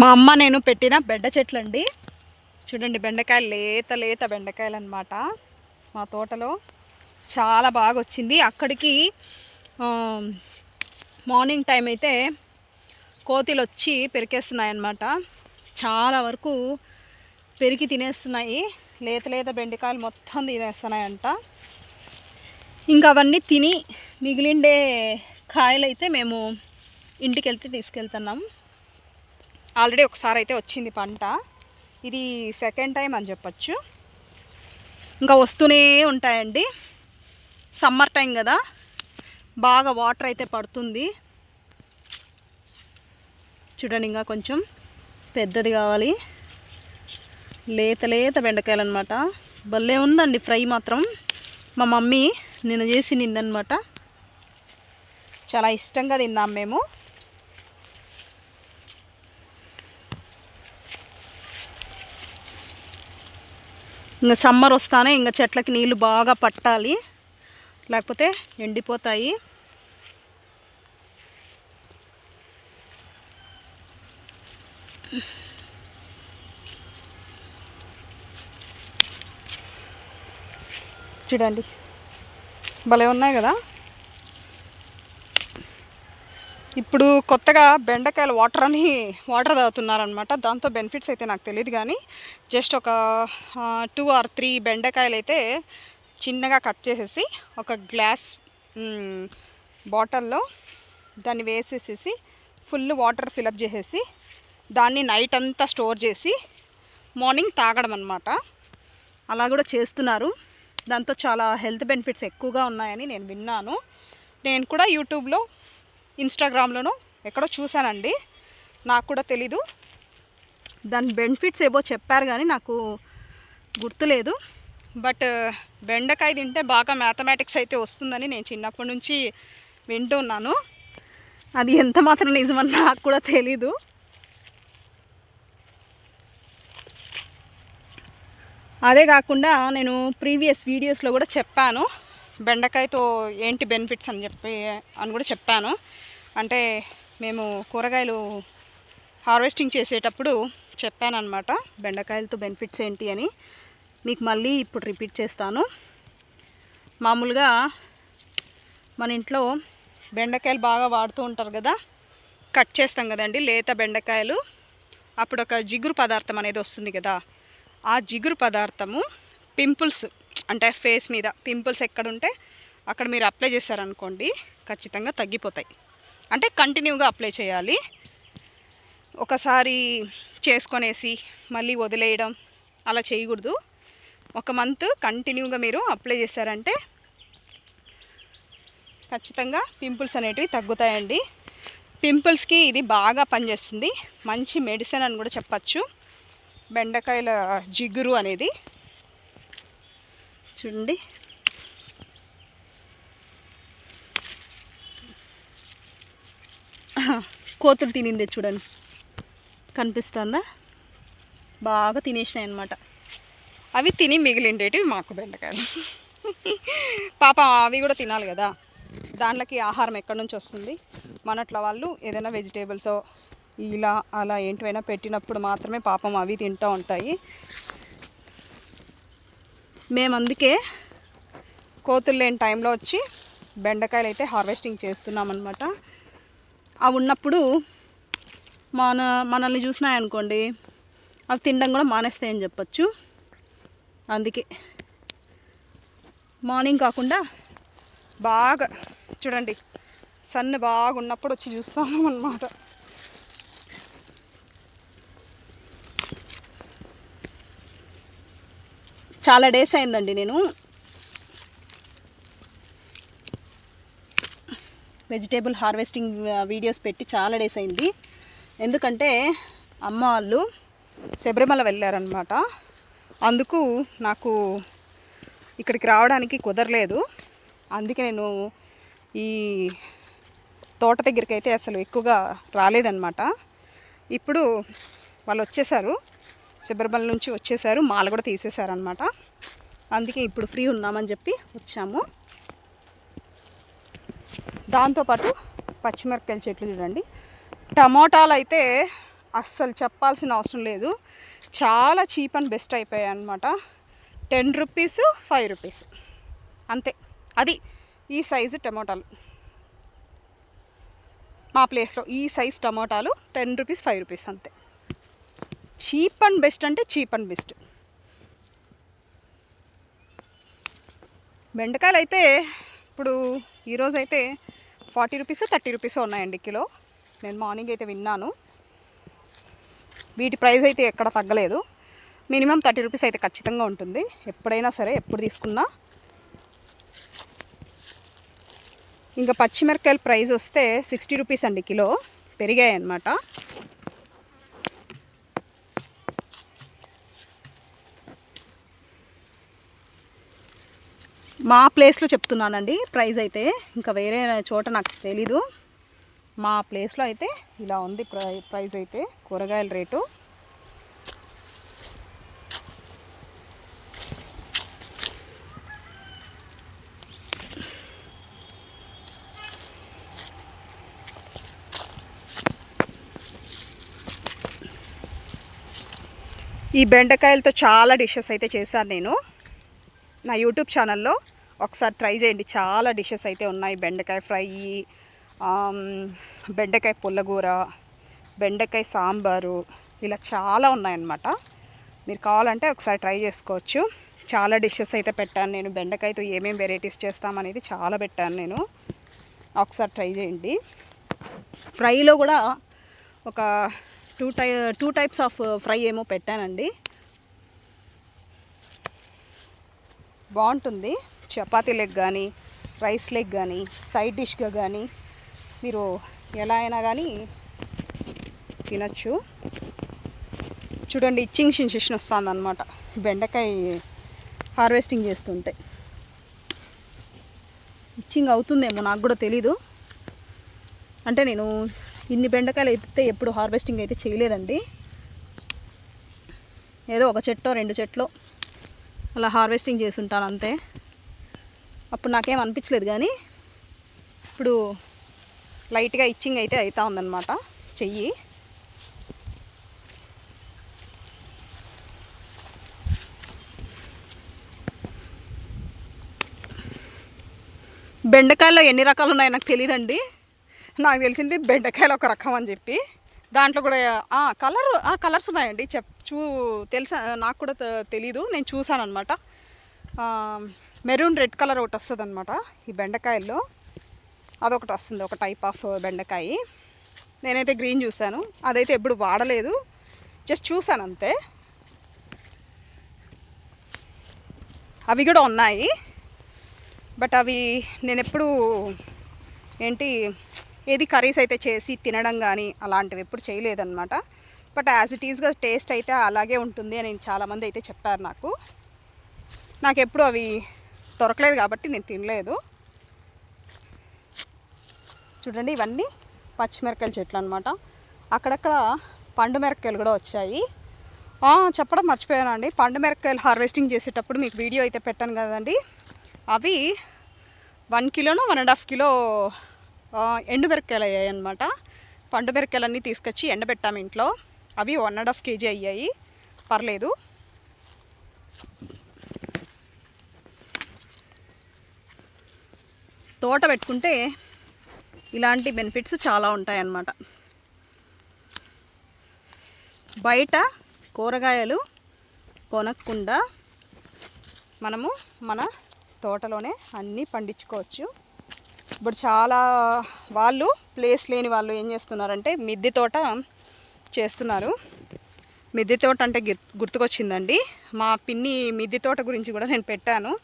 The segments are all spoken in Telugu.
మా అమ్మ నేను పెట్టిన బెండ చెట్లు అండి చూడండి బెండకాయలు లేత లేత బెండకాయలు అనమాట మా తోటలో. చాలా బాగా వచ్చింది అక్కడికి మార్నింగ్ టైం అయితే కోతిలు వచ్చి పెరికేస్తున్నాయి అన్నమాట చాలా వరకు పెరిగి తినేస్తున్నాయి. లేత లేత బెండకాయలు మొత్తం తినేస్తున్నాయంట. ఇంకా అవన్నీ తిని మిగిలిండే కాయలు అయితే మేము ఇంటికి వెళ్తే తీసుకెళ్తున్నాం. ఆల్రెడీ ఒకసారి అయితే వచ్చింది పంట. ఇది సెకండ్ టైం అని చెప్పచ్చు. ఇంకా వస్తూనే ఉంటాయండి. సమ్మర్ టైం కదా. బాగా వాటర్ అయితే పడుతుంది. చూడండి ఇంకా కొంచెం పెద్దది కావాలి. లేత లేత బెండకాయలు అనమాట భలే ఉందండి ఫ్రై మాత్రం. మా మమ్మీ నిన్న చేసి నిందనమాట చాలా ఇష్టంగా తిన్నాం మేము. ఇంకా సమ్మర్ వస్తానే ఇంకా చెట్లకి నీళ్ళు బాగా పట్టాలి. లేకపోతే ఎండిపోతాయి. చూడండి. భలే ఉన్నాయి కదా? ఇప్పుడు కొత్తగా బెండకాయల వాటర్ అని వాటర్ తాగుతున్నారనమాట దాంతో బెనిఫిట్స్ అయితే నాకు తెలియదు కానీ జస్ట్ ఒక టూ ఆర్ త్రీ బెండకాయలు అయితే చిన్నగా కట్ చేసేసి ఒక గ్లాస్ బాటిల్లో దాన్ని వేసేసేసి ఫుల్ వాటర్ ఫిలప్ చేసేసి దాన్ని నైట్ అంతా స్టోర్ చేసి మార్నింగ్ తాగడం అనమాట అలా కూడా చేస్తున్నారు. దాంతో చాలా హెల్త్ బెనిఫిట్స్ ఎక్కువగా ఉన్నాయని నేను విన్నాను. నేను కూడా యూట్యూబ్లో ఇన్స్టాగ్రామ్లోనో ఎక్కడో చూశానండి. నాకు కూడా తెలీదు. దాని బెనిఫిట్స్ ఏవో చెప్పారు కానీ నాకు గుర్తులేదు. బట్ బెండకాయ తింటే బాగా మ్యాథమెటిక్స్ అయితే వస్తుందని నేను చిన్నప్పటి నుంచి వింటున్నాను అది ఎంత మాత్రం నిజమని నాకు కూడా తెలీదు. అదే కాకుండా నేను ప్రీవియస్ వీడియోస్లో కూడా చెప్పాను. బెండకాయతో ఏంటి బెనిఫిట్స్ అని చెప్పి అని కూడా చెప్పాను. అంటే మేము కూరగాయలు హార్వెస్టింగ్ చేసేటప్పుడు చెప్పానమాట బెండకాయలతో బెనిఫిట్స్ ఏంటి అని. మీకు మళ్ళీ ఇప్పుడు రిపీట్ చేస్తాను. మామూలుగా మన ఇంట్లో బెండకాయలు బాగా వాడుతూ ఉంటారు కదా కట్ చేస్తాం కదండి లేత బెండకాయలు. అప్పుడు ఒక జిగురు పదార్థం అనేది వస్తుంది కదా ఆ జిగురు పదార్థము పింపుల్స్ అంటే ఫేస్ మీద పింపుల్స్ ఎక్కడుంటే అక్కడ మీరు అప్లై చేశారనుకోండి ఖచ్చితంగా తగ్గిపోతాయి. అంటే కంటిన్యూగా అప్లై చేయాలి. ఒకసారి చేసుకొనేసి మళ్ళీ వదిలేయడం అలా చేయకూడదు. ఒక మంత్ కంటిన్యూగా మీరు అప్లై చేశారంటే ఖచ్చితంగా పింపుల్స్ అనేటివి తగ్గుతాయండి. పింపుల్స్కి ఇది బాగా పనిచేస్తుంది. మంచి మెడిసిన్ అని కూడా చెప్పచ్చు. బెండకాయల జిగురు అనేది. చూడండి. కోతులు తినిందే చూడండి. కనిపిస్తుందా? బాగా తినేసినాయి అనమాట అవి తిని మిగిలిండేటివి మాకు బెండకాయలు. పాప అవి కూడా తినాలి కదా. దాంట్లోకి ఆహారం ఎక్కడి నుంచి వస్తుంది? మనట్ల వాళ్ళు ఏదైనా వెజిటేబుల్స్ ఇలా అలా ఏంటివైనా పెట్టినప్పుడు మాత్రమే పాపం అవి తింటూ ఉంటాయి. మేము అందుకే కోతులు లేని టైంలో వచ్చి బెండకాయలు అయితే హార్వెస్టింగ్ చేస్తున్నామన్నమాట. అవి ఉన్నప్పుడు మన మనల్ని చూసినాయనుకోండి అవి తినడం కూడా మానేస్తాయని చెప్పొచ్చు. అందుకే మార్నింగ్ కాకుండా బాగా చూడండి సన్ బాగా ఉన్నప్పుడు వచ్చి చూస్తాము అన్నమాట. చాలా డేస్ అయిందండి నేను. వెజిటేబుల్ హార్వెస్టింగ్ వీడియోస్ పెట్టి చాలా డేస్ అయింది. ఎందుకంటే అమ్మ వాళ్ళు శబరిమల వెళ్ళారనమాట అందుకు నాకు ఇక్కడికి రావడానికి కుదరలేదు. అందుకే నేను ఈ తోట దగ్గరికి అయితే అసలు ఎక్కువగా రాలేదన్నమాట. ఇప్పుడు వాళ్ళు వచ్చేసారు. శబరిమల నుంచి వచ్చేసారు. మాల కూడా తీసేశారనమాట అందుకే ఇప్పుడు ఫ్రీ ఉన్నామని చెప్పి వచ్చాము. దాంతోపాటు పచ్చిమిరపకాయల చెట్లు చూడండి. టమోటాలు అయితే అస్సలు చెప్పాల్సిన అవసరం లేదు. చాలా చీప్ అండ్ బెస్ట్ అయిపోయాయి అనమాట టెన్ రూపీస్ ఫైవ్ రూపీస్. అంతే. అది ఈ సైజు టమోటాలు. మా ప్లేస్లో ఈ సైజ్ టమోటాలు టెన్ రూపీస్ ఫైవ్ రూపీస్ అంతే. చీప్ అండ్ బెస్ట్ అంటే చీప్ అండ్ బెస్ట్. బెండకాయలు అయితే ఇప్పుడు ఈరోజైతే ఫార్టీ రూపీస్ థర్టీ రూపీస్ ఉన్నాయండి కిలో. నేను మార్నింగ్ అయితే విన్నాను. వీటి ప్రైస్ అయితే ఎక్కడ తగ్గలేదు. మినిమం థర్టీ రూపీస్ అయితే ఖచ్చితంగా ఉంటుంది. ఎప్పుడైనా సరే ఎప్పుడు తీసుకున్నా. ఇంకా పచ్చిమిరకాయల ప్రైస్ వస్తే సిక్స్టీ రూపీస్ అండి కిలో. పెరిగాయి అన్నమాట మా ప్లేస్లో చెప్తున్నానండి ప్రైస్ అయితే. ఇంకా వేరే చోట నాకు తెలీదు. మా ప్లేస్లో అయితే ఇలా ఉంది ప్రై ప్రైస్ అయితే కూరగాయల రేటు. ఈ బెండకాయలతో చాలా డిషెస్ అయితే చేశాను నేను. నా యూట్యూబ్ ఛానల్లో ఒకసారి ట్రై చేయండి. చాలా డిషెస్ అయితే ఉన్నాయి. బెండకాయ ఫ్రై బెండకాయ పుల్లగూర బెండకాయ సాంబారు ఇలా చాలా ఉన్నాయన్నమాట. మీరు కావాలంటే ఒకసారి ట్రై చేసుకోవచ్చు. చాలా డిషెస్ అయితే పెట్టాను నేను. బెండకాయతో ఏమేమి వెరైటీస్ చేస్తామనేది చాలా పెట్టాను నేను. ఒకసారి ట్రై చేయండి. ఫ్రైలో కూడా ఒక టూ టై టూ టైప్స్ ఆఫ్ ఫ్రై ఏమో పెట్టానండి. బాగుంటుంది. చపాతీ లెగ్ కానీ రైస్ లెగ్ కానీ సైడ్ డిష్గా కానీ మీరు ఎలా అయినా కానీ తినచ్చు. చూడండి ఇచ్చింగ్ సెన్సేషన్ వస్తుంది అనమాట బెండకాయ హార్వెస్టింగ్ చేస్తుంటే. ఇచ్చింగ్ అవుతుందేమో నాకు కూడా తెలీదు. అంటే నేను ఇన్ని బెండకాయలు అయితే ఎప్పుడు హార్వెస్టింగ్ అయితే చేయలేదండి. ఏదో ఒక చెట్టో రెండు చెట్లో. అలా హార్వెస్టింగ్ చేసి ఉంటాను అంతే. అప్పుడు నాకేం అనిపించలేదు కానీ ఇప్పుడు లైట్గా ఇచ్చింగ్ అయితే అవుతా ఉందన్నమాట చెయ్యి. బెండకాయలో ఎన్ని రకాలు ఉన్నాయో నాకు తెలియదండి నాకు తెలిసింది బెండకాయలు ఒక రకం అని చెప్పి. దాంట్లో కూడా కలర్ కలర్స్ ఉన్నాయండి. చెప్ చూ తెలుసా నాకు కూడా తె- తెలీదు. నేను చూసాను అనమాట మెరూన్ రెడ్ కలర్ ఒకటి వస్తుంది అనమాట ఈ బెండకాయల్లో. అదొకటి వస్తుంది ఒక టైప్ ఆఫ్ బెండకాయ. నేనైతే గ్రీన్ చూశాను. అదైతే ఎప్పుడు వాడలేదు. జస్ట్ చూశాను అంతే అవి కూడా ఉన్నాయి. బట్ అవి నేను ఎప్పుడు ఏంటి ఏది కర్రీస్ అయితే చేసి తినడం కానీ అలాంటివి ఎప్పుడు చేయలేదన్నమాట. బట్ యాజ్ ఇట్ ఈస్గా టేస్ట్ అయితే అలాగే ఉంటుంది అని చాలామంది అయితే చెప్పారు నాకు. నాకు ఎప్పుడు అవి దొరకలేదు కాబట్టి నేను తినలేదు. చూడండి ఇవన్నీ పచ్చిమిరకాయల చెట్లు అనమాట అక్కడక్కడ పండు మిరపకాయలు కూడా వచ్చాయి. చెప్పడం మర్చిపోయానండి పండు మిరపకాయలు హార్వెస్టింగ్ చేసేటప్పుడు మీకు వీడియో అయితే పెట్టాను కదండి. అవి వన్ కిలోను వన్ అండ్ హాఫ్ కిలో ఎండు మిరపకాయలు అయ్యాయి అనమాట పండు మిరపకాయలన్నీ తీసుకొచ్చి ఎండబెట్టాము ఇంట్లో. అవి వన్ అండ్ హాఫ్ కేజీ అయ్యాయి. పర్లేదు. తోట పెట్టుకుంటే ఇలాంటి బెనిఫిట్స్ చాలా ఉంటాయన్నమాట. బయట కూరగాయలు కొనకుండా మనము మన తోటలోనే అన్నీ పండించుకోవచ్చు. ఇప్పుడు చాలా వాళ్ళు ప్లేస్ లేని వాళ్ళు ఏం చేస్తున్నారంటే మిద్దె తోట చేస్తున్నారు. మిద్దె తోట అంటే గిర్- గుర్తుకొచ్చిందండి. మా పిన్ని మిద్దె తోట గురించి కూడా నేను పెట్టాను.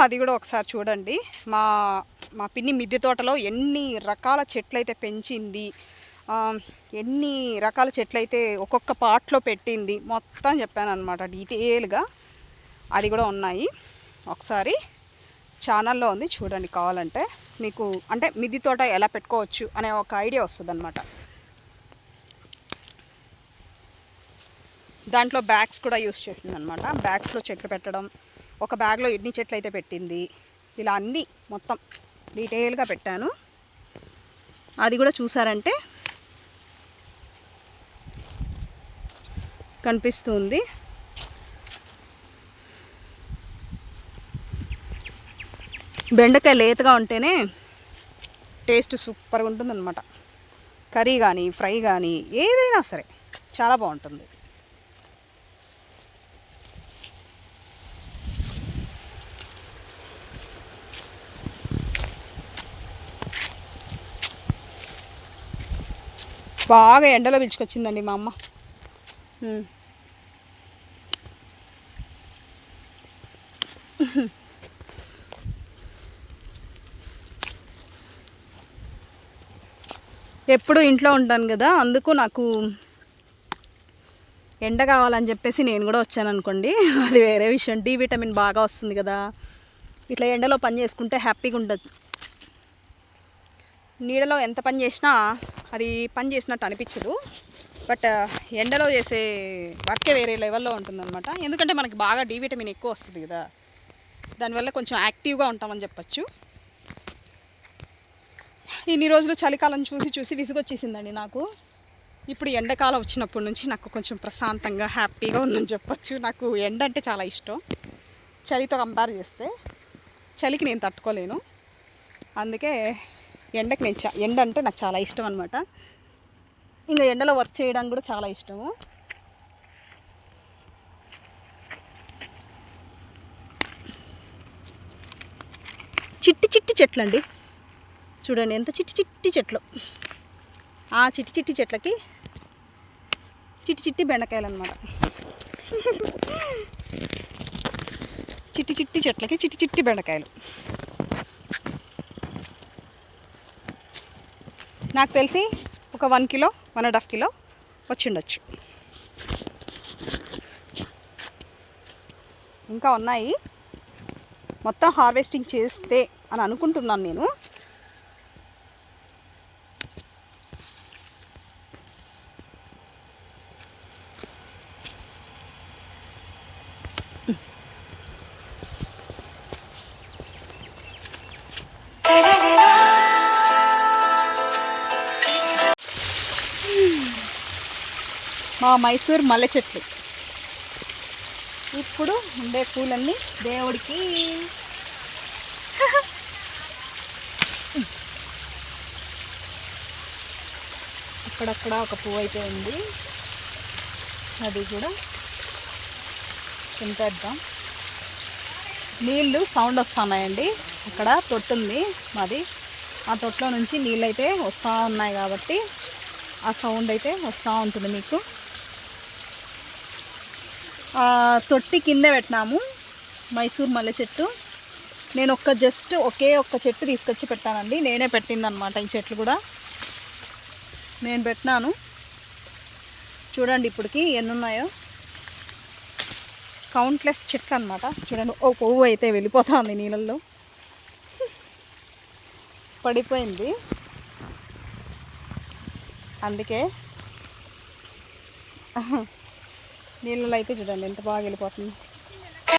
అది కూడా ఒకసారి చూడండి. మా మా పిన్ని మిద్దె తోటలో ఎన్ని రకాల చెట్లు అయితే పెంచింది ఎన్ని రకాల చెట్లు అయితే ఒక్కొక్క పార్ట్లో పెట్టింది మొత్తం చెప్పాను అనమాట డీటెయిల్గా. అది కూడా ఉన్నాయి. ఒకసారి ఛానల్లో ఉంది చూడండి కావాలంటే. మీకు అంటే మిద్ది తోట ఎలా పెట్టుకోవచ్చు అనే ఒక ఐడియా వస్తుంది అనమాట దాంట్లో బ్యాగ్స్ కూడా యూస్ చేసింది అనమాట బ్యాగ్స్లో చెట్లు పెట్టడం ఒక బ్యాగ్లో ఎన్ని చెట్లు అయితే పెట్టింది ఇలా అన్నీ మొత్తం డీటెయిల్గా పెట్టాను. అది కూడా చూసారంటే కనిపిస్తుంది. బెండకాయ లేతగా ఉంటేనే టేస్ట్ సూపర్గా ఉంటుంది అనమాట కర్రీ కానీ ఫ్రై కానీ ఏదైనా సరే చాలా బాగుంటుంది. బాగా ఎండలో పిలుచుకొచ్చిందండి మా అమ్మ. ఉమ్. ఎప్పుడు ఇంట్లో ఉంటాను కదా అందుకు నాకు ఎండ కావాలని చెప్పేసి నేను కూడా వచ్చాను అనుకోండి. అది వేరే విషయం. డి విటమిన్ బాగా వస్తుంది కదా. ఇట్లా ఎండలో పని చేసుకుంటే హ్యాపీగా ఉంటుంది. నీడలో ఎంత పని చేసినా అది పని చేసినట్టు అనిపించదు. బట్ ఎండలో చేసే వర్కే వేరే లెవెల్లో ఉంటుందన్నమాట. ఎందుకంటే మనకి బాగా డి విటమిన్ ఎక్కువ వస్తుంది కదా. దానివల్ల కొంచెం యాక్టివ్గా ఉంటామని చెప్పచ్చు. ఇన్ని రోజులు చలికాలం చూసి చూసి విసుగొచ్చేసిందండి నాకు. ఇప్పుడు ఎండాకాలం వచ్చినప్పటి నుంచి నాకు కొంచెం ప్రశాంతంగా హ్యాపీగా ఉందని చెప్పొచ్చు. నాకు ఎండ అంటే చాలా ఇష్టం. చలితో కంపేర్ చేస్తే చలికి నేను తట్టుకోలేను. అందుకే ఎండకి నేను ఎండ అంటే నాకు చాలా ఇష్టం అనమాట ఇంకా ఎండలో వర్క్ చేయడం కూడా చాలా ఇష్టము. చిట్టి చిట్టి చెట్లు అండి చూడండి ఎంత చిట్టి చిట్టి చెట్లు. ఆ చిట్టి చిట్టి చెట్లకి చిట్టి చిట్టి బెండకాయలు అనమాట చిట్టి చిట్టి చెట్లకి చిట్టి చిట్టి బెండకాయలు. నాకు తెలిసి ఒక one kilo one and half kilo వచ్చిండొచ్చు ఇంకా ఉన్నాయి. మొత్తం హార్వెస్టింగ్ చేస్తే అని అనుకుంటున్నాను నేను. మా మైసూర్ మల్లె చెట్లు. ఇప్పుడు ఉండే పూలన్నీ దేవుడికి. అక్కడక్కడ ఒక పువ్వు అయితే ఉంది. అది కూడా తింపేద్దాం నీళ్ళు సౌండ్ వస్తున్నాయండి. అక్కడ తొట్టు ఉంది మాది. ఆ తొట్టులో నుంచి నీళ్ళు అయితే వస్తూ ఉన్నాయి కాబట్టి ఆ సౌండ్ అయితే వస్తూ ఉంటుంది మీకు. తొట్టి కింద పెట్టినాము మైసూర్ మల్లె చెట్టు. నేను ఒక్క జస్ట్ ఒకే ఒక్క చెట్టు తీసుకొచ్చి పెట్టానండి. నేనే పెట్టిందనమాట ఈ చెట్లు కూడా. నేను పెట్టినాను. చూడండి ఇప్పటికి ఎన్ని ఉన్నాయో కౌంట్లెస్ చెట్లు అనమాట చూడండి ఓ పువ్వు అయితే వెళ్ళిపోతుంది నీళ్ళల్లో. పడిపోయింది. అందుకే నీళ్ళలో అయితే చూడండి ఎంత బాగా వెళ్ళిపోతుంది.